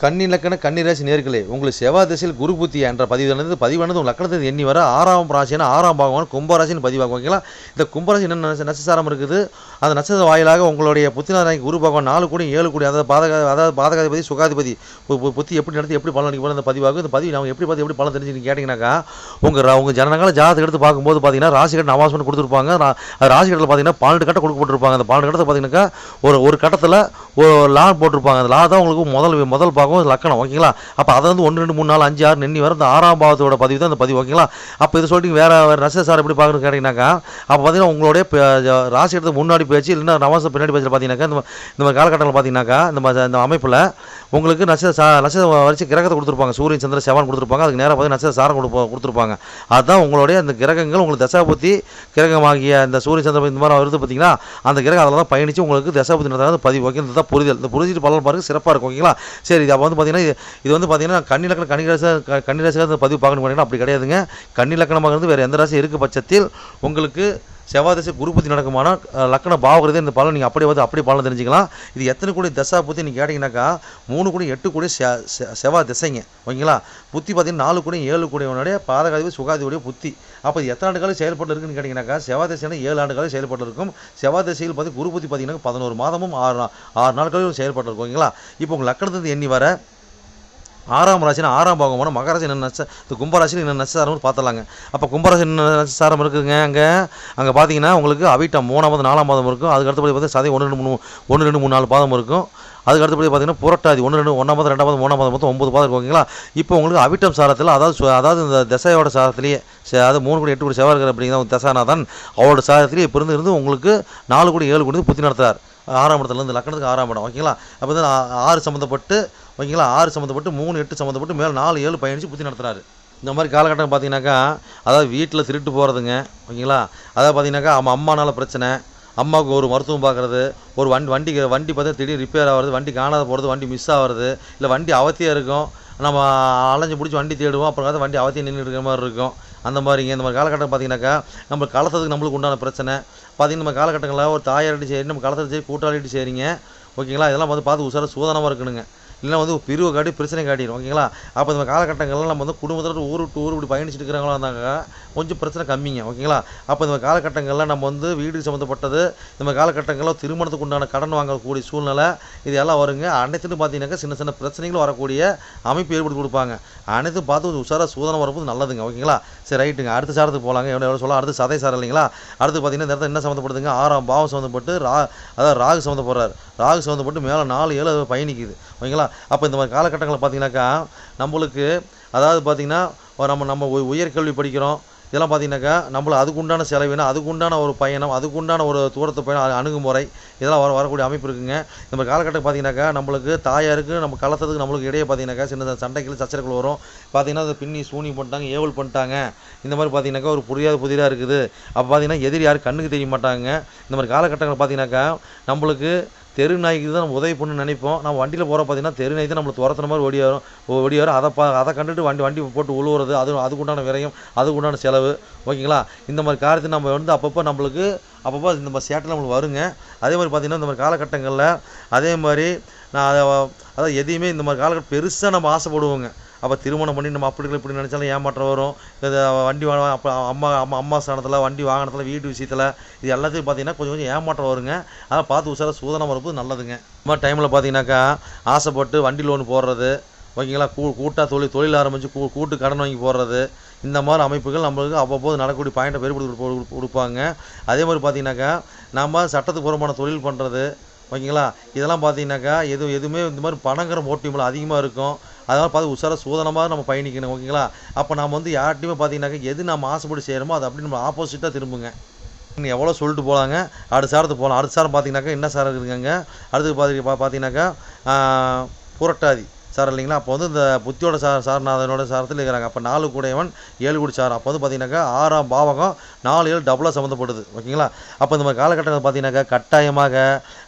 கண்ணிலக்கண கன்னிராசி நேர்களே உங்களுக்கு செவ்வாய் திசையில் குரு புத்தி என்ற பதிவானது பதிவானது உங்கள் லக்கணத்தை எண்ணி வர ஆறாம் ராசினா ஆறாம் பாகமான கும்பராசின்னு பதிவாகும் ஓகேங்களா இந்த கும்பராசி என்ன நட்சத்திரம் இருக்குது? அந்த நட்சத்திர வாயிலாக உங்களுடைய புத்தினாராய் குரு பகவான் நாலு கோடி ஏழு கோடி அதாவது பாதக அதாவது பாதகாதிபதி சுகாதிபதி புத்தி எப்படி நடத்தி எப்படி பலன் அடிக்க போகிற அந்த பதிவாகும் இந்த பதிவு அவங்க எப்படி பார்த்து எப்படி பலன் தெரிஞ்சு கேட்டிங்கனாக்கா உங்கள் உங்கள் ஜனங்களை ஜாதகத்தை எடுத்து பார்க்கும்போது பார்த்தீங்கன்னா ராசி கட்ட அவாசம் கொடுத்துருப்பாங்க. ராசி கட்டத்தில் பார்த்தீங்கன்னா பன்னெண்டு கட்டை கொடுக்கப்பட்டிருப்பாங்க. அந்த பன்னெண்டு கட்டத்தை பார்த்தீங்கன்னாக்கா ஒரு ஒரு கட்டத்தில் ஒரு லா போட்டிருப்பாங்க. அந்த லா தான் உங்களுக்கு முதல் முதல் பாகம் லக்கணம் ஓகேங்களா? அப்போ அதை வந்து ஒன்று ரெண்டு மூணு நாலு அஞ்சு ஆறு நெண்ணி வர அந்த ஆறாம் பாவத்தோட பதிவு தான் அந்த பதிவு ஓகேங்களா? அப்போ இதை சொல்லிட்டு வேறு வேறு ரச சார் எப்படி பார்க்கணும்னு கேட்டிங்கனாக்கா அப்போ பார்த்தீங்கன்னா உங்களுடைய ராசி எடுத்து முன்னாடி பேச்சு இல்லைன்னா நவாசம் பின்னாடி பேச்சில் பார்த்தீங்கன்னாக்கா இந்த இந்த மாதிரி காலகட்டத்தில் பார்த்தீங்கன்னாக்கா இந்த இந்த அமைப்பில் உங்களுக்கு நட்சத்திர சா நட்சத்திர வரிசை கிரகத்தை கொடுத்துருப்பாங்க. சூரியன் சந்திர செவன் கொடுத்துருப்பாங்க. அதுக்கு நேராக பார்த்து நட்சத்திர சாரம் கொடுப்போம் கொடுத்துருப்பாங்க. அதுதான் உங்களுடைய அந்த கிரகங்கள் உங்களுக்கு தசாபுத்தி கிரகமாகிய இந்த சூரிய சந்திர இந்த மாதிரி வருது பார்த்தீங்கன்னா அந்த கிரகம் அதில் தான் பயணித்து உங்களுக்கு தசாபுத்தி நடத்தாது பதிவு ஓகே? இதுதான் புரிதல் இந்த புரிஞ்சிட்டு பலன் பாருங்க சிறப்பாக இருக்கும் ஓகேங்களா? சரி இது அப்போ வந்து பார்த்தீங்கன்னா இது வந்து பார்த்தீங்கன்னா கன்னிலக்கணம் கன்னிராசி கன்னிராசியாக இந்த பதிவு பார்க்கணும் அப்படி கிடையாதுங்க. கன்னிலக்கணமாக இருந்து வேறு எந்த ராசி இருக்க பட்சத்தில் உங்களுக்கு செவ்வாய் தசை குருபதி நடக்குமான லக்கண பாவகிறது இந்த பலன் நீங்கள் அப்படியே வந்து அப்படியே பலன் தெரிஞ்சுக்கலாம். இது எத்தனை கோடி தசா புத்தி நீங்கள் கேட்டிங்கனாக்கா மூணு கோடி எட்டு கோடி செ- செவ்வாய் திசைங்க. ஓகேங்களா? புத்தி பார்த்தீங்கன்னா நாலு கோடி ஏழு கோடியோடைய பாதகாதிபதி சுகாதிபதிய புத்தி. அப்போ இது எத்தனை ஆண்டு காலம் செயல்பட்டு இருக்குன்னு கேட்டிங்கனாக்கா செவ்வாய் திசைனா ஏழு ஆண்டு காலம் செயல்பட்டு இருக்கும். செவ்வாய் திசையில் பார்த்து குருபத்தி பார்த்தீங்கன்னா பதினோரு மாதமும் ஆறு ஆறு நாட்களும் செயல்பட்டு இருக்கும். ஓகேங்களா? இப்போ உங்கள் லக்கணத்துலேருந்து எண்ணி வர ஆறாம் ராசினா ஆறாம் பாகமான மகராசி என்ன நட்ச இந்த கும்பராசியில் என்ன நட்சத்திரம்னு பார்த்துலாங்க அப்போ கும்பராசி என்ன நட்சத்திரம் இருக்குதுங்க அங்கே? அங்கே பார்த்தீங்கன்னா உங்களுக்கு அவிட்டம் மூணாம் மாதம் நாலாம் மாதம் இருக்கும். அதுக்கு அடுத்தபடி பார்த்தீங்கன்னா சதை ஒன்று ரெண்டு மூணு ஒன்று ரெண்டு மூணு நாலு பாதம் இருக்கும். அதுக்கு அடுத்தபடி பார்த்தீங்கன்னா புரட்டாதி ஒன்று ரெண்டு ஒன்றாம் மாதம் ரெண்டாம் மாதம் மூணாம் மாதம் மொத்தம் ஒம்பது பாதம் இருக்கும் ஓகேங்களா? இப்போ உங்களுக்கு அவிட்டம் சாரத்தில் அதாவது அதாவது இந்த தசையோட சாரத்திலேயே சே- அதாவது மூணு கோடி எட்டு கோடி செவ்வாய் இருக்கிற அப்படிங்கிற தசாநாதன் அவரோட சாரத்திலேயே இப்போ இருந்து உங்களுக்கு நாலு கோடி ஏழு கோடி புத்தி நடத்துறார். ஆறாம் இடத்துலேருந்து லக்கணத்துக்கு ஆறாம் இடம். ஓகேங்களா? அப்போ வந்து ஆறு சம்மந்தப்பட்டு ஓகேங்களா? ஆறு சம்மந்தப்பட்டு மூணு எட்டு சம்மந்தப்பட்டு மேலே நாலு ஏழு பயணிச்சு புத்தி நடத்துறாரு. இந்த மாதிரி காலகட்டம் பார்த்தீங்கன்னாக்கா அதாவது வீட்டில் திருட்டு போகிறதுங்க ஓகேங்களா? அதாவது பார்த்தீங்கன்னாக்கா அம்மா அம்மானால பிரச்சனை அம்மாவுக்கு ஒரு மருத்துவம் பார்க்குறது ஒரு வண்டி வண்டி வண்டி பார்த்தா திடீர்னு ரிப்பேர் ஆகிறது வண்டி காணாத போகிறது வண்டி மிஸ் ஆகிறது இல்லை வண்டி அவத்தியாக இருக்கும் நம்ம அலைஞ்சு பிடிச்சி வண்டி தேடுவோம் அப்புறம் வண்டி அவத்தியம் நின்று இருக்கிற மாதிரி இருக்கும். அந்த மாதிரிங்க இந்த மாதிரி காலகட்டம் பார்த்தீங்கன்னாக்கா நம்ம கலத்துறதுக்கு நம்மளுக்கு உண்டான பிரச்சனை. பார்த்தீங்கன்னா நம்ம காலகட்டங்களில் ஒரு தாயாரிட்டு சரி நம்ம கலத்தது சரி கூட்டாளிட்டு சரிங்க ஓகேங்களா? இதெல்லாம் வந்து பார்த்து உசார சூதானமாக இருக்கணுங்க. இல்லைன்னா வந்து பிரிவு காட்டி பிரச்சனை காட்டிடும் ஓகேங்களா? அப்போ இந்த காலகட்டங்கள்லாம் நம்ம வந்து குடும்பத்தோட ஊர் விட்டு ஊர் இப்படி பயணிச்சுட்டு இருக்கிறவங்களா இருந்தாங்க கொஞ்சம் பிரச்சனை கம்மிங்க ஓகேங்களா? அப்போ இந்த காலகட்டங்களில் நம்ம வந்து வீடு சம்மந்தப்பட்டது இந்த காலகட்டங்களில் திருமணத்துக்கு உண்டான கடன் வாங்கக்கூடிய சூழ்நிலை இது எல்லாம் வருங்க. அனைத்துன்னு பார்த்தீங்கன்னாக்கா சின்ன சின்ன பிரச்சனைகள் வரக்கூடிய அமைப்பு ஏற்படுத்தி கொடுப்பாங்க. அனைத்தும் பார்த்து கொஞ்சம் உஷாராக சூதனம் வரும்போது நல்லதுங்க ஓகேங்களா? சரி ரைட்டுங்க. அடுத்த சாரத்துக்கு போகலாங்க எவ்வளோ எவ்வளோ சொல்லலாம்? அடுத்து சதை சாரம் இல்லைங்களா? அடுத்து பார்த்தீங்கன்னா இந்த இடத்துல என்ன சம்மந்தப்படுதுங்க? ஆறாம் பாவம் சம்மந்தப்பட்டு ரா அதாவது ராகு சம்மந்தப்படுறாரு. ராகு சம்மந்தப்பட்டு மேலே நாலு ஏழு அது பயணிக்குது ஓகேங்களா? அப்போ இந்த மாதிரி காலகட்டங்களில் பார்த்தீங்கன்னாக்கா நம்மளுக்கு அதாவது பார்த்தீங்கன்னா நம்ம நம்ம உயர்கல்வி படிக்கிறோம் இதெல்லாம் பார்த்தீங்கன்னாக்கா நம்மள அதுக்குண்டான செலவினம் அதுக்குண்டான ஒரு பயணம் அதுக்கு உண்டான ஒரு தூரத்து பயணம் அணுகுமுறை இதெல்லாம் வர வரக்கூடிய அமைப்பு இருக்குங்க. இந்த மாதிரி காலகட்டம் பார்த்தீங்கன்னாக்கா நம்மளுக்கு தாயாருக்கு நம்ம கலத்ததுக்கு நம்மளுக்கு இடையே பார்த்தீங்கன்னாக்கா சின்ன சண்டைகள் சச்சரவுகள் வரும். பார்த்தீங்கன்னா அது பின்னி சூனி பண்ணிட்டாங்க ஏவல் பண்ணிட்டாங்க. இந்த மாதிரி பார்த்தீங்கன்னாக்கா ஒரு புரியாத புதிராக இருக்குது. அப்போ பார்த்தீங்கன்னா எதிரி யாரும் கண்ணுக்கு தெரிய மாட்டாங்க. இந்த மாதிரி காலகட்டங்கள் பார்த்தீங்கன்னாக்கா நம்மளுக்கு தெரு நாய்க்கு தான் நம்ம உதவி பண்ணணும்னு நினைப்போம். நம்ம வண்டியில் போகிற பார்த்தீங்கன்னா தெரு நாய் தான் நம்மளை துரத்துன மாதிரி ஓடி வரும். ஓடி வரும். அதை பா அதை கண்டுட்டு வண்டி வண்டி போட்டு உழுவுறது அது அதுக்குண்டான விரயம் அதுக்குண்டான செலவு. ஓகேங்களா? இந்த மாதிரி காரியத்தை நம்ம வந்து அப்பப்போ நம்மளுக்கு அப்பப்போ இந்த மாதிரி சேட்டில் நம்மளுக்கு வருங்க. அதே மாதிரி பார்த்தீங்கன்னா இந்த மாதிரி காலகட்டங்களில் அதே மாதிரி நான் அதை அதாவது எதையுமே இந்த மாதிரி காலகட்டம் பெருசாக நம்ம ஆசைப்படுவோங்க. அப்போ திருமணம் பண்ணி நம்ம அப்படி இப்படி நினச்சாலும் ஏமாற்றம் வரும். இது வண்டி வா அப்போ அம்மா அம்மா அம்மா ஸ்தானத்தில் வண்டி வாகனத்தில் வீட்டு விஷயத்தில் இது எல்லாத்தையும் பார்த்தீங்கன்னா கொஞ்சம் கொஞ்சம் ஏமாற்றம் வருங்க. அதை பார்த்து உசார சூதனம் வரும்போது நல்லதுங்க. இந்த மாதிரி டைமில் பார்த்தீங்கன்னாக்கா ஆசைப்பட்டு வண்டி லோன் போடுறது ஓகேங்களா? கூ கூட்டாக தொழில் தொழில் ஆரம்பித்து கூ கூட்டு கடன் வாங்கி போடுறது இந்த மாதிரி அமைப்புகள் நம்மளுக்கு அவ்வப்போது நடக்கக்கூடிய பாயிண்ட்டை பெருப்படுத்தி கொடு- கொடுப்பாங்க. அதே மாதிரி பார்த்தீங்கன்னாக்கா நம்ம சட்டத்துக்கு புறமான தொழில் பண்ணுறது ஓகேங்களா? இதெல்லாம் பார்த்தீங்கன்னாக்கா எது எதுவுமே இந்த மாதிரி பணங்கிற மோட்டிவ்ல அதிகமாக இருக்கும். அதனால் பார்த்து உஷாராக சூதனமாக நம்ம பயணிக்கணும் ஓகேங்களா? அப்போ நம்ம வந்து யார்கிட்டையுமே பார்த்தீங்கன்னாக்கா எது நம்ம ஆசைப்பட்டு செய்கிறோமோ அது அப்படி நம்ம ஆப்போசிட்டாக திரும்புங்க. நீங்கள் எவ்வளோ சொல்லிட்டு போகலாங்க அடுத்த சாரத்துக்கு போகலாம் அடுத்த சாரம் பார்த்தீங்கன்னாக்கா என்ன சாரம் இருக்குங்க? அடுத்து பார்த்து பார்த்தீங்கன்னாக்கா புரட்டாதி. சார் இல்லைங்களா? அப்போ வந்து இந்த புத்தியோட சார் சாரநாதனோட சாரத்தில் இருக்கிறாங்க. அப்போ நாலு கூடையவன் ஏழு கூடி சாரம் அப்போ வந்து பார்த்தீங்கன்னாக்கா ஆறாம் பாவகம் நாலு ஏழு டபுளாக சம்மந்தப்படுது ஓகேங்களா? அப்போ இந்த மாதிரி காலகட்டங்கள் பார்த்தீங்கன்னாக்கா கட்டாயமாக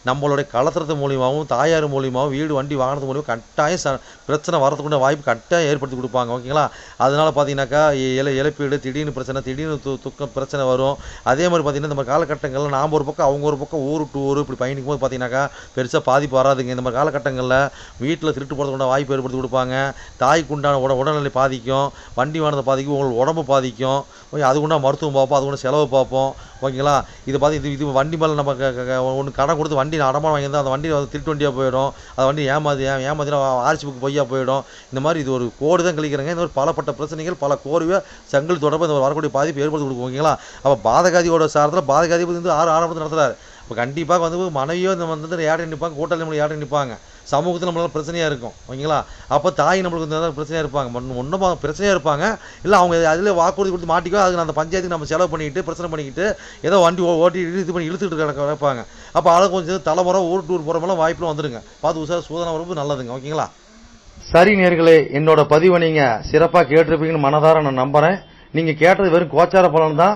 நம்மளுடைய கலத்துறது மூலியமாகவும் தாயார் மூலியமாகவும் வீடு வண்டி வாங்கினது மூலியமாக கட்டாயம் ச பிரச்சனை வரதுக்குண்ட வாய்ப்பு கட்டாயம் ஏற்படுத்தி கொடுப்பாங்க. ஓகேங்களா? அதனால் பார்த்தீங்கன்னாக்கா இல இழப்பீடு திடீர்னு பிரச்சனை திடீர்னு து துக்கம் பிரச்சனை வரும். அதே மாதிரி பார்த்தீங்கன்னா இந்த மாதிரி காலகட்டங்களில் நாம் ஒரு பக்கம் அவங்க ஒரு பக்கம் ஊர் டு ஊர் இப்படி பயணிக்கும் போது பார்த்தீங்கன்னாக்கா பெருசாக பாதிப்பு வராதுங்க. இந்த மாதிரி காலகட்டங்களில் வீட்டில் திருட்டு போகிறதுக்குண்ட வாய்ப்பு ஏற்படுத்தி கொடுப்பாங்க. தாய்க்கு உண்டான உட உடல்நிலை பாதிக்கும். வண்டி வாங்கினதை பாதிக்கும். உங்களுக்கு உடம்பு பாதிக்கும். ஓகே அதுக்குண்டா மருத்துவம் பார்ப்போம் அதுக்குண்ட செலவு பார்ப்போம். ஓகேங்களா? இது பார்த்து இது இது வண்டி மேலே நம்ம ஒன்று கடன் கொடுத்து வண்டி அடமான வாங்கியிருந்தா அந்த வண்டி வந்து திருட்டு வண்டியாக போயிடும். அந்த வண்டி ஏமாதி ஏமாதினா ஆர்சி புக்கு பொய்யா போயிடும். இந்த மாதிரி இது ஒரு கோடு தான் கழிக்கிறாங்க. இந்த மாதிரி பலப்பட்ட பிரச்சனைகள் பல கோர்வை சங்கல் தொடர்பு இந்த வரக்கூடிய பாதிப்பு ஏற்படுத்தி கொடுக்கும். ஓகேங்களா? அப்போ பாதகாதியோட சாரத்தில் பாதகாதி வந்து ஆறு ஆரம்பத்தில் நடத்துகிறார் இப்போ கண்டிப்பாக வந்து மனைவியோ இந்த வந்து ஏடை நிற்பாங்க கூட்டாளி நம்மளுக்கு ஏடை நிற்பாங்க சமூகத்தில் நம்மளால பிரச்சனையாக இருக்கும். ஓகேங்களா? அப்போ தாய் நம்மளுக்கு இந்த பிரச்சனையாக இருப்பாங்க. ஒன்றும் பிரச்சனையாக இருப்பாங்க. இல்லை அவங்க அதில் வாக்குறுதி கொடுத்து மாட்டிக்கோ அதுக்கு அந்த பஞ்சாயத்துக்கு நம்ம செலவு பண்ணிக்கிட்டு பிரச்சனை பண்ணிக்கிட்டு ஏதோ வண்டி ஓ- ஓட்டி இது பண்ணி இழுத்துட்டு கிடக்க வைப்பாங்க அப்போ அதை கொஞ்சம் தலைமுறை ஊர் டூர் போகிறமெல்லாம் வாய்ப்புலாம் வந்துடுங்க பார்த்து உசார் சூதனை வரப்பு நல்லதுங்க. ஓகேங்களா? சரி நேர்களே என்னோட பதிவை நீங்கள் சிறப்பாக கேட்டிருப்பீங்கன்னு மனதார நான் நம்புகிறேன் நீங்கள் கேட்டது வெறும் கோச்சார பலன் தான்.